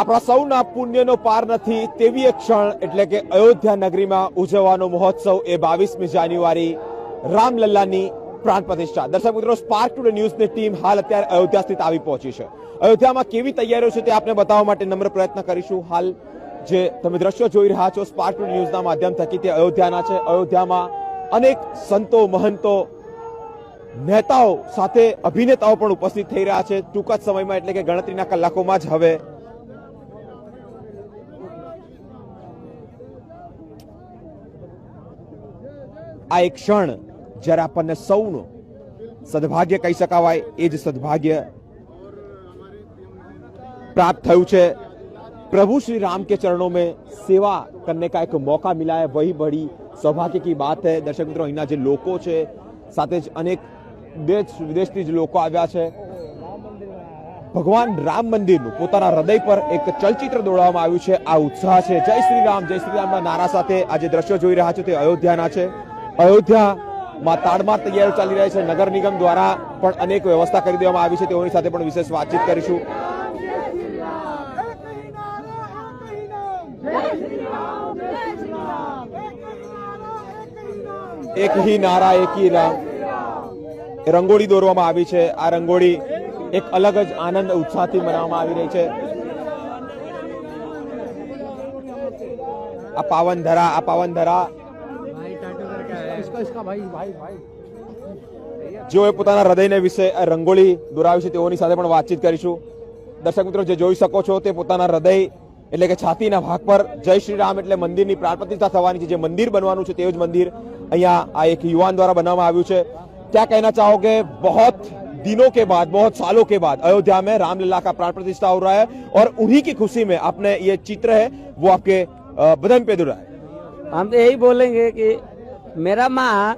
આપણા સૌના પુણ્યનો પાર નથી તેવી એક ક્ષણ એટલે કે અયોધ્યા નગરીમાં ઉજવવાનો મહોત્સવ એ બાવીસમી જાન્યુઆરી રામલલ્લાની પ્રાણ પ્રતિષ્ઠા. દર્શક મિત્રો સ્પાર્ક ટુડે ન્યૂઝની ટીમ હાલ અત્યારે અયોધ્યા સ્થિત આવી પહોંચી છે. અયોધ્યામાં કેવી તૈયારીઓ છે તે આપને બતાવવા માટે નમ્ર પ્રયત્ન કરીશું. હાલ જે તમે દ્રશ્યો જોઈ રહ્યા છો સ્પાર્ક ટુડે ન્યૂઝના માધ્યમ થકી તે અયોધ્યાના છે. અયોધ્યામાં અનેક સંતો, મહંતો, નેતાઓ સાથે અભિનેતાઓ પણ ઉપસ્થિત થઈ રહ્યા છે. ટૂંક જ સમયમાં એટલે કે ગણતરીના કલાકોમાં જ હવે આ એક ક્ષણ જ્યારે આપણને સૌનું સદભાગ્ય કહી શકાવાય એ જ સદભાગ્ય प्राप्त થયું છે प्रभु श्री राम के चरणों में सेवा करने का एक मौका मिला है वही बड़ी સૌભાગ્ય કી બાત है દર્શક મિત્રો અહીંના જે લોકો છે સાથે જ અનેક દેશ વિદેશથી જ લોકો આવ્યા છે ભગવાન રામ મંદિરનું પોતાના હૃદય પર એક ચલચિત્ર દોડવામાં આવ્યું છે આ ઉત્સાહ છે જય શ્રી રામ જય શ્રી રામના નારા સાથે આ જે દ્રશ્યો જોઈ રહ્યા છો તે અયોધ્યાના છે અયોધ્યામાં તાડમાર તૈયારીઓ ચાલી રહી છે. નગર નિગમ દ્વારા પણ અનેક વ્યવસ્થા કરી દેવામાં આવી છે. તેઓની સાથે પણ વિશેષ વાતચીત કરીશું. એક હી નારા, એક હી રામ. રંગોળી દોરવામાં આવી છે. આ રંગોળી એક અલગ જ આનંદ, ઉત્સાહથી મનાવવામાં આવી રહી છે. આ પાવન ધરા આ પાવન ધરા જેઓએ પોતાના હૃદયને વિશે આ રંગોળી દોરાવી છે તેઓની સાથે પણ વાતચીત કરીશું દર્શક મિત્રો જે જોઈ શકો છો તે પોતાના હૃદય એટલે કે છાતીના ભાગ પર જય શ્રી રામ એટલે મંદિરની પ્રાણ પ્રતિષ્ઠા થવાની છે જે મંદિર બનવાનું છે તેવું જ મંદિર અહીંયા આ એક યુવાન દ્વારા બનાવવામાં આવ્યું છે क्या कहना चाहोगे बहुत दिनों के बाद बहुत सालों के बाद अयोध्या में रामलला का प्राण प्रतिष्ठा हो रहा है और उन्हीं की खुशी में अपने ये चित्र है वो आपके अ, बदन पे दुरा है हम तो यही बोलेंगे कि मेरा माँ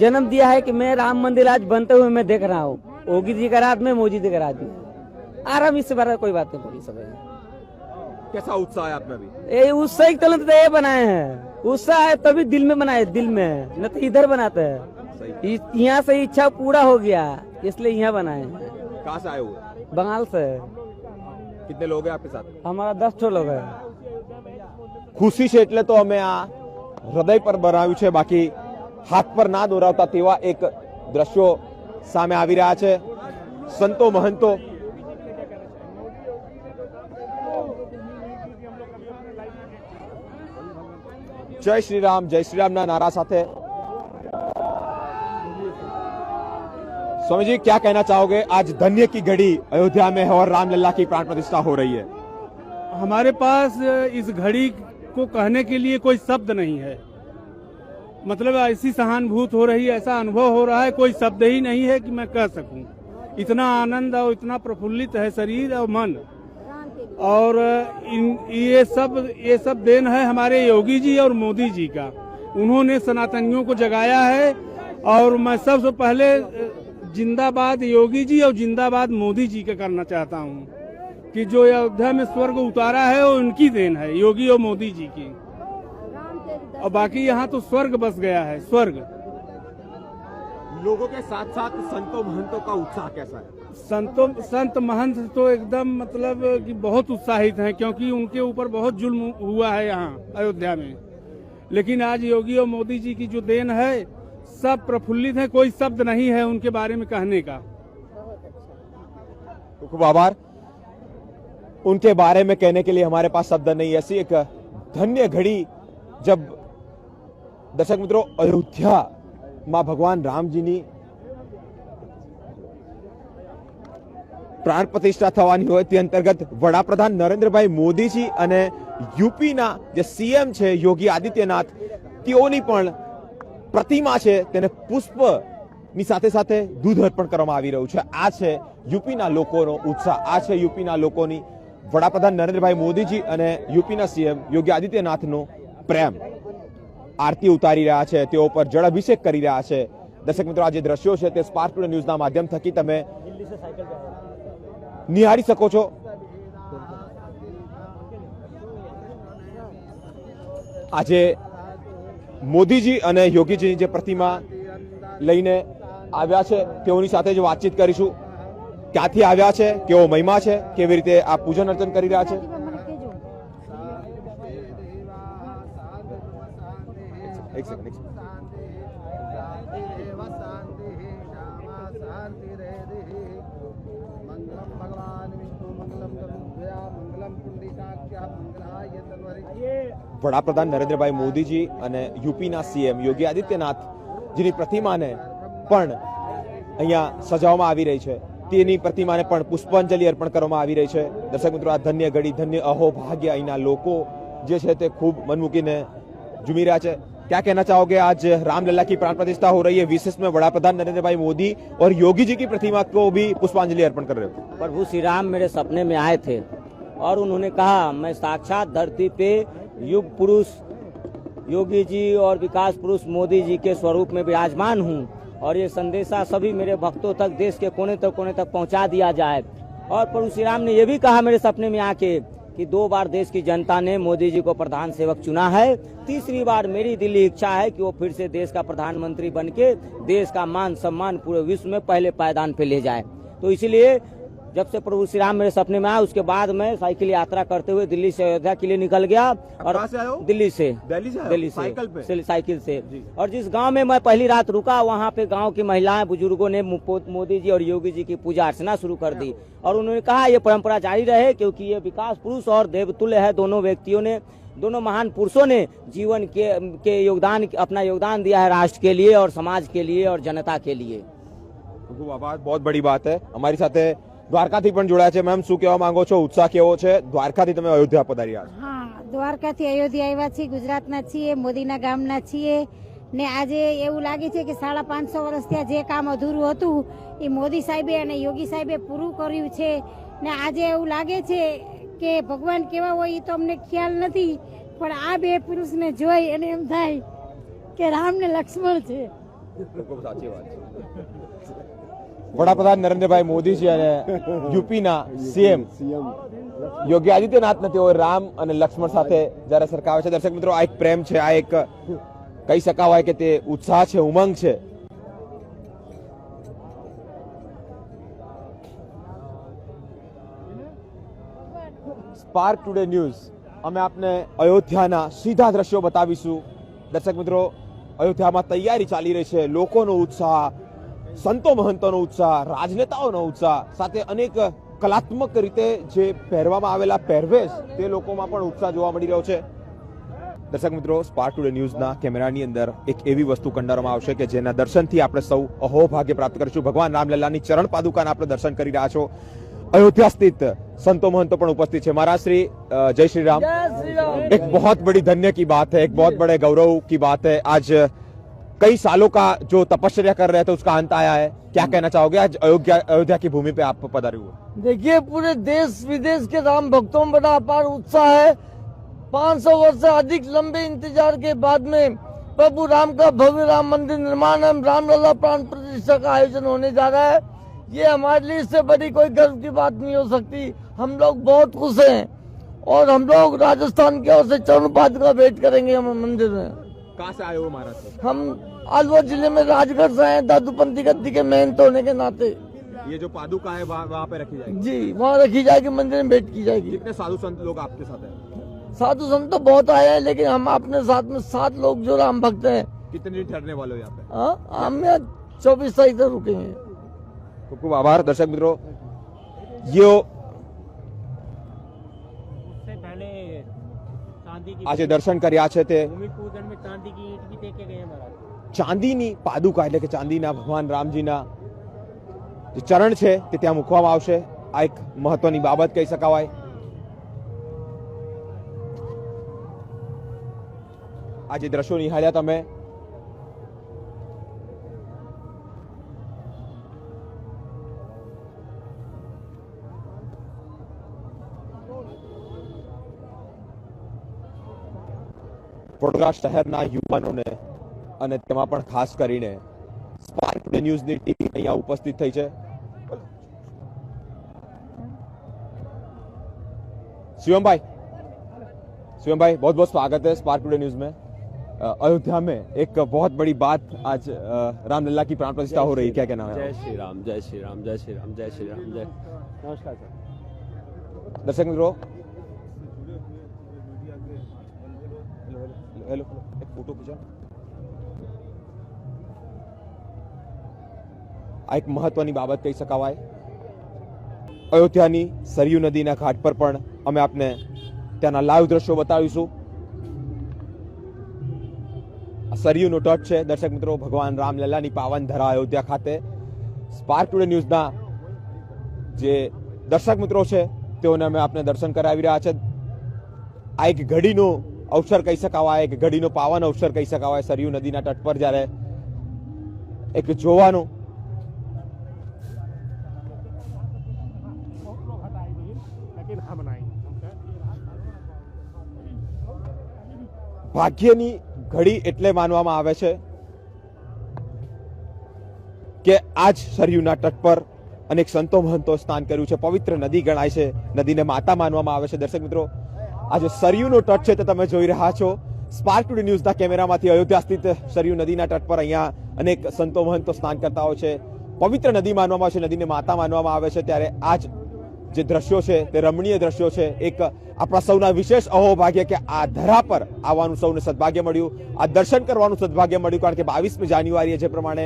जन्म दिया है कि मैं राम मंदिर आज बनते हुए मैं देख रहा हूँ योगी जी का रात में मोदी जी का रात में आराम इससे बड़ा कोई बात नहीं पड़ी सब कैसा उत्साह है आप में अभी ये उत्साह एक तलन तो ये बनाए हैं उत्साह है तभी दिल में बनाए दिल में न तो इधर बनाते हैं इ- यहाँ से इच्छा पूरा हो गया इसलिए यहाँ बनाए हैं कहाँ से आए हुए बंगाल से कितने लोग हैं आपके साथ हमारा दस ठो लोग है ખુશી છે એટલે તો અમે આ હૃદય પર બનાવ્યું છે બાકી હાથ પર ના દોરાવતા તેવા એક દ્રશ્યો સામે આવી રહ્યા છે સંતો મહંતો જય શ્રી રામ જય શ્રી રામના નારા સાથે स्वामी जी क्या कहना चाहोगे आज धन्य की घड़ी अयोध्या में है और रामलला की प्राण प्रतिष्ठा हो रही है हमारे पास इस घड़ी को कहने के लिए कोई शब्द नहीं है। मतलब ऐसी सहानुभूत हो रही है ऐसा अनुभव हो रहा है, कोई शब्द ही नहीं है कि मैं कह सकूँ। इतना आनंद और इतना प्रफुल्लित है शरीर और मन। और इन, ये सब ये सब देन है हमारे योगी जी और मोदी जी का। उन्होंने सनातनियों को जगाया है। और मैं सबसे पहले, जिंदाबाद योगी जी और जिंदाबाद मोदी जी का करना चाहता हूँ। कि जो अयोध्या में स्वर्ग उतारा है वो उनकी देन है योगी और मोदी जी की। और बाकी यहाँ तो स्वर्ग बस गया है स्वर्ग। लोगों के साथ साथ संतों महंतों का उत्साह कैसा है? संतों संत महंत तो एकदम मतलब कि बहुत उत्साहित हैं क्योंकि उनके ऊपर बहुत जुल्म हुआ है यहाँ अयोध्या में। लेकिन आज योगी और मोदी जी की जो देन है सब प्रफुल्लित है कोई शब्द नहीं है उनके बारे में कहने का। खूब खूब आभार। उनके बारे में कहने के लिए हमारे पास शब्द नहीं है ऐसी एक धन्य घड़ी जब दर्शक मित्रों अयोध्या मां भगवान राम जी ની પ્રાણ પ્રતિષ્ઠા થવાની હોય તે અંતર્ગત વડાપ્રધાન નરેન્દ્રભાઈ મોદીજી અને યુપીના જે સીએમ છે યોગી આદિત્યનાથ તેઓની પણ પ્રતિમા છે તેને પુષ્પ ની સાથે સાથે દૂધ અર્પણ કરવામાં આવી રહ્યું છે આ છે યુપીના લોકોનો ઉત્સાહ આ છે યુપીના લોકોની વડાપ્રધાન નરેન્દ્રભાઈ મોદીજી અને યુપીના સીએમ યોગી આદિત્યનાથનો પ્રેમ. આરતી ઉતારી રહ્યા છે, તેઓ પર જળાભિષેક કરી રહ્યા છે. દર્શક મિત્રો, આ જે દ્રશ્યો છે તે સ્પાર્ક ટુડે ન્યૂઝના માધ્યમ થકી તમે નિહાળી શકો છો. આજે મોદીજી અને યોગીજીની જે પ્રતિમા લઈને આવ્યા છે, તેઓની સાથે જ વાતચીત કરીશું. ક્યાંથી આવ્યા છે? કેવો મહિમા છે? કેવી રીતે આ પૂજન અર્ચન કરી રહ્યા છે? વડાપ્રધાન નરેન્દ્રભાઈ મોદીજી અને યુપીના સીએમ યોગી આદિત્યનાથ જેની પ્રતિમાને પણ અહીંયા સજાવવામાં આવી રહી છે. તેની પ્રતિમાને પણ પુષ્પાંજલિ અર્પણ કરવામાં આવી રહી છે દર્શક મિત્રો આ ધન્ય ઘડી ધન્ય અહો ભાગ્ય અહીંના લોકો જે છે તે ખૂબ મન મૂકીને ઝૂમી રહ્યા છે क्या कहना चाहोगे आज रामलला की प्राण प्रतिष्ठा हो रही है विशेष में बड़ा प्रधान नरेंद्र भाई मोदी और योगी जी की प्रतिमा को भी पुष्पांजलि अर्पण कर रहे हो प्रभु श्री राम मेरे सपने में आए थे और उन्होंने कहा मैं साक्षात धरती पे युग पुरुष योगी जी और विकास पुरुष मोदी जी के स्वरूप में विराजमान हूँ और ये संदेशा सभी मेरे भक्तों तक, देश के कोने तक कोने तक पहुँचा दिया जाए। और प्रभु श्री राम ने यह भी कहा मेरे सपने में आके कि दो बार देश की जनता ने मोदी जी को प्रधान सेवक चुना है। तीसरी बार मेरी दिल्ली इच्छा है कि वो फिर से देश का प्रधानमंत्री बन के देश का मान सम्मान पूरे विश्व में पहले पायदान पे ले जाए। तो इसीलिए जब से प्रभु श्री राम मेरे सपने में आया उसके बाद मैं साइकिल यात्रा करते हुए दिल्ली से अयोध्या के लिए निकल गया और से दिल्ली से। दिल्ली से दिल्ली से। साइकिल से। और जिस गाँव में मैं पहली रात रुका वहाँ पे गाँव की महिलाएँ बुज़ुर्गों ने मोदी जी और योगी जी की पूजा अर्चना शुरू कर दी। और उन्होंने कहा ये परम्परा जारी रहे क्योंकि ये विकास पुरुष और देवतुल्य है। दोनों व्यक्तियों ने दोनों महान पुरुषों ने जीवन के के योगदान अपना योगदान दिया है राष्ट्र के लिए और समाज के लिए और जनता के लिए। बहुत बड़ी बात है। हमारे साथ है દ્વારકાથી પણ જોડાયા છે. મેમ શું કહેવા માંગો છો? ઉત્સાહ કેવો છે? દ્વારકાથી તમે અયોધ્યા પધાર્યા છો. હા દ્વારકાથી અયોધ્યા આવ્યા છીએ ગુજરાતના છીએ મોદીના ગામના છીએ. ને આજે એવું લાગે છે કે સાડા પાંચસો વર્ષ ત્યાં જે કામ અધૂરું હતું એ મોદી સાહેબે અને યોગી સાહેબે પૂરું કર્યું છે. ને આજે એવું લાગે છે કે ભગવાન કેવા હોય એ તો અમને ખ્યાલ નથી પણ આ બે પુરુષને જોઈ અને એમ થાય કે રામ ને લક્ષ્મણ છે. ખૂબ સાચી વાત છે. વડાપ્રધાન નરેન્દ્રભાઈ મોદીજી અને યુપીના સીએમ યોગી આદિત્યનાથને તેઓ રામ અને લક્ષ્મણ સાથે જ્યારે સરખાવે છે. દર્શક મિત્રો, આ એક પ્રેમ છે, આ એક કહી શકાવાય કે તે ઉત્સાહ છે, ઉમંગ છે. Spark today news. અમે આપને અયોધ્યાના સીધા દ્રશ્યો બતાવીશું. દર્શક મિત્રો, અયોધ્યામાં તૈયારી ચાલી રહી છે. લોકોનો ઉત્સાહ સંતો મહંતોનો ઉત્સાહ રાજનેતાઓનો ઉત્સાહ સાથે અનેક કલાત્મક રીતે જે પહેરવામાં આવેલા પહેરવેશ તે લોકોમાં પણ ઉત્સાહ જોવા મળી રહ્યો છે દર્શક મિત્રો સ્પાર્ક ટુડે ન્યૂઝના કેમેરાની અંદર એક એવી વસ્તુ કંડારવામાં આવશે કે જેના દર્શનથી આપણે સૌ અહોભાગ્ય પ્રાપ્ત કરીશું ભગવાન રામલલ્લાની ચરણ પાદુકાના આપણે દર્શન કરી રહ્યા છો अयोध्या स्थित संतो महंतो पण उपस्थित है महाराज श्री अ, जय श्री राम एक बहुत बड़ी धन्य की बात है एक बहुत बड़े गौरव की बात है आज कई सालों का जो तपस्या कर रहे थे उसका अंत आया है। क्या कहना चाहोगे? आज अयोध्या अयोध्या की भूमि पे आप पधारे हुए। देखिए पूरे देश विदेश के राम भक्तों में बड़ा अपार उत्साह है। 500 वर्ष से अधिक लंबे इंतज़ार के बाद में प्रभु राम का भव्य राम मंदिर निर्माण एवं रामलला प्राण प्रतिष्ठा का आयोजन होने जा रहा है। ये हमारे लिए इससे बड़ी कोई गर्व की बात नहीं हो सकती। हम लोग बहुत खुश हैं और हम लोग राजस्थान की ओर से चरण पाद का वेट करेंगे हम मंदिर में। कहाँ से आए हो महाराज? हम अलवर जिले में राजगढ़ से हैं दादूपंथी गद्दी के महंत होने के नाते ये जो पादुका है वहाँ पे रखी जाएगी जी वहाँ रखी जाएगी मंदिर में भेंट की जाएगी कितने साधु संत लोग आपके साथ हैं साधु संत तो बहुत आए हैं लेकिन हम अपने साथ में सात लोग जो राम भक्त हैं कितने दिन ठहरने वाले हो यहाँ पे हाँ, हम यहाँ चौबीस तारीख तक रुकेंगे ખૂબ ખૂબ આભાર દર્શક મિત્રો યો पहले चांदी की આજે દર્શન કર્યા છે તે भूमि पूजन में चांदी की ईंट भी देके गए महाराज ચાંદીની પાદુકા એટલે કે ચાંદીના ભગવાન રામજીના જે ચરણ છે તે ત્યાં મૂકવામાં આવશે આ એક મહત્વની બાબત કહી શકાવાય આ જે દ્રશ્યો નિહાળ્યા તમે વડોદરા શહેરના યુવાનોને અને તેમાં પણ ખાસ કરીને સ્પાર્ક ટુડે ન્યૂઝની ટીમ અહીંયા ઉપસ્થિત થઈ છે शिवम भाई शिवम भाई बहुत बहुत स्वागत है स्पार्क टुडे न्यूज में अ, अयोध्या में एक बहुत बड़ी बात आज अ, रामलला की प्राण प्रतिष्ठा हो रही है क्या कहना है जय श्री राम जय श्री राम जय श्री राम जय श्री राम जय नमस्कार सर દર્શક મિત્રો હેલો એક ફોટો ખીચો આ એક મહત્વની બાબત કહી શકાવાય. અયોધ્યાની સરયુ નદીના ઘાટ પર પણ અમે આપને ત્યાંના લાઈવ દ્રશ્યો બતાવીશું. સરયુનો તટ છે. દર્શક મિત્રો, ભગવાન રામલલ્લાની પાવન ધરા અયોધ્યા ખાતે. સ્પાર્ક ટુડે ન્યૂઝના જે દર્શક મિત્રો છે, તેઓને અમે આપને દર્શન કરાવી રહ્યા છે. આ એક ઘડીનો અવસર કહી શકાવાય એક ઘડીનો પાવન અવસર કહી શકાવાય સરયુ નદીના તટ પર જ્યારે એક જોવાનો ભાગ્યની ઘડી એટલે માનવામાં આવે છે કે આજ સરયુના તટ પર અનેક સંતો મહંતો સ્નાન કર્યું છે. પવિત્ર નદી ગણાય છે. નદીને માતા માનવામાં આવે છે. દર્શક મિત્રો આજે સરયુનો તટ છે તે તમે જોઈ રહ્યા છો. સ્પાર્ક ટુડે ન્યૂઝના કેમેરામાંથી અયોધ્યા સ્થિત સરયુ નદીના તટ પર અહીંયા અનેક સંતો મહંતો સ્નાન કરતા હોય છે. પવિત્ર નદી માનવામાં આવે છે. નદીને માતા માનવામાં આવે છે. ત્યારે આજ જે દ્રશ્યો છે તે રમણીય દ્રશ્યો છે, એક આપણા સૌના વિશેષ અહોભાગ્ય કે આ ધરા પર આવવાનું સૌને સદભાગ્ય મળ્યું. આ દર્શન કરવાનું સદભાગ્ય મળ્યું કારણ કે બાવીસમી જાન્યુઆરીએ જે પ્રમાણે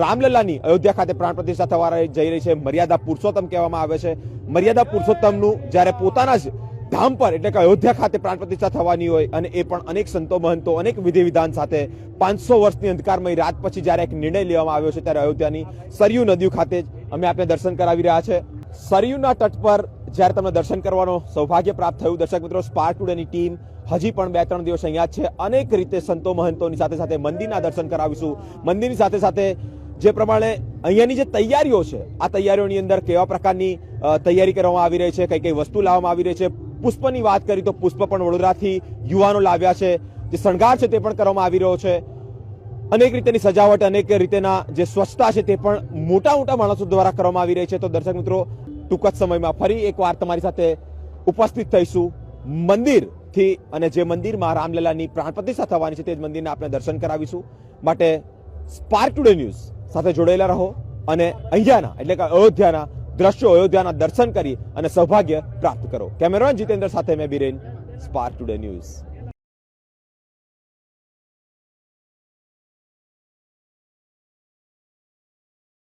રામલલાની અયોધ્યા ખાતે પ્રાણ પ્રતિષ્ઠા થવા જઈ રહી છે, મર્યાદા પુરુષોત્તમ કહેવામાં આવે છે. મર્યાદા પુરુષોત્તમનું જ્યારે પોતાના જ ધામ પર એટલે કે અયોધ્યા ખાતે પ્રાણ પ્રતિષ્ઠા થવાની હોય અને એ પણ અનેક સંતો, મહંતો, અનેક વિધિ વિધાન સાથે પાંચસો વર્ષની અંધકારમય રાત પછી જ્યારે એક નિર્ણય લેવામાં આવ્યો છે ત્યારે અયોધ્યાની સરયુ નદીઓ ખાતે જ અમે આપને દર્શન કરાવી રહ્યા છે. સરયુના તટ પર જ્યારે તમને દર્શન કરવાનો સૌભાગ્ય પ્રાપ્ત થયું, દર્શક મિત્રો સ્પાર્ક ટુડેની ટીમ હજી પણ બે ત્રણ દિવસ અહીંયા છે. અનેક રીતે સંતો મહંતોની સાથે સાથે મંદિરના દર્શન કરાવીશું. મંદિરની સાથે સાથે જે પ્રમાણે અહીંયાની જે તૈયારીઓ છે, આ તૈયારીઓની અંદર કેવા પ્રકારની તૈયારી કરવામાં આવી રહી છે કઈ કઈ વસ્તુ લાવવામાં આવી રહી છે? પુષ્પની વાત કરી તો પુષ્પ પણ વડોદરાથી યુવાનો લાવ્યા છે. જે શણગાર છે તે પણ કરવામાં આવી રહ્યો છે. અનેક રીતેની સજાવટ, અનેક રીતેના જે સ્વચ્છતા છે તે પણ મોટા મોટા માણસો દ્વારા કરવામાં આવી રહી છે. તો દર્શક મિત્રો, ટૂંક જ સમયમાં ફરી એકવાર તમારી સાથે ઉપસ્થિત થઈશું. મંદિરથી અને જે મંદિરમાં રામલલાની પ્રાણ પ્રતિષ્ઠા થવાની છે તે જ મંદિરના આપણે દર્શન કરાવીશું. માટે સ્પાર્ક ટુડે ન્યૂઝ સાથે જોડાયેલા રહો અને અહીંયાના એટલે કે અયોધ્યાના દ્રશ્યો, અયોધ્યાના દર્શન કરી અને સૌભાગ્ય પ્રાપ્ત કરો. કેમેરામેન જીતેન્દ્ર સાથે મેં બિરેન સ્પાર્ક ટુડે ન્યૂઝ